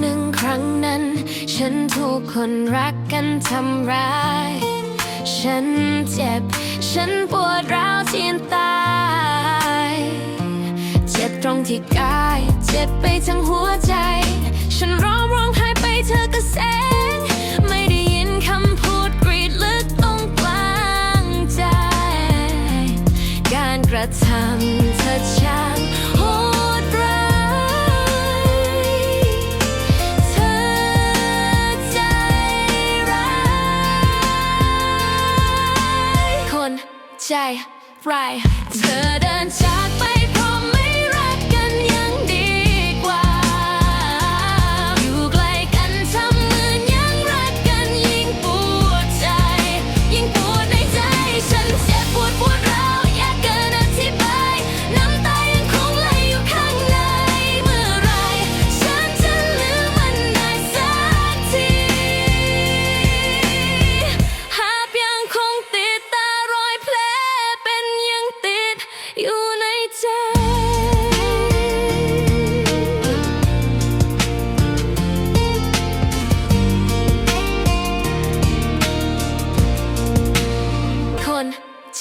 หนึ่งครั้งนั้น ฉันถูกคนรักกันทำร้าย ฉันเจ็บ ฉันปวดร้าวที่ตาย เจ็บตรงที่กาย เจ็บไปทั้งหัวใจ ฉันร้องร้องไห้ไปเธอก็แสงไม่ได้ยินคำพูดกรีดลึกตรงกลางใจ การกระทำเธอช่าง ใจร้ายเธอเดินจ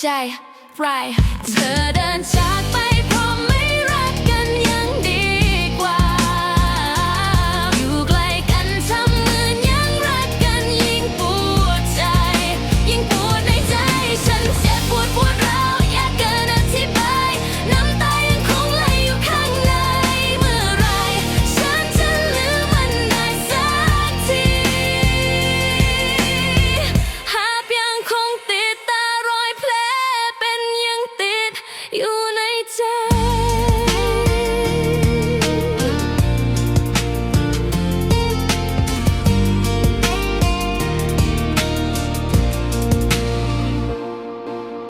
ใจร้ายเธอเดินจากไป You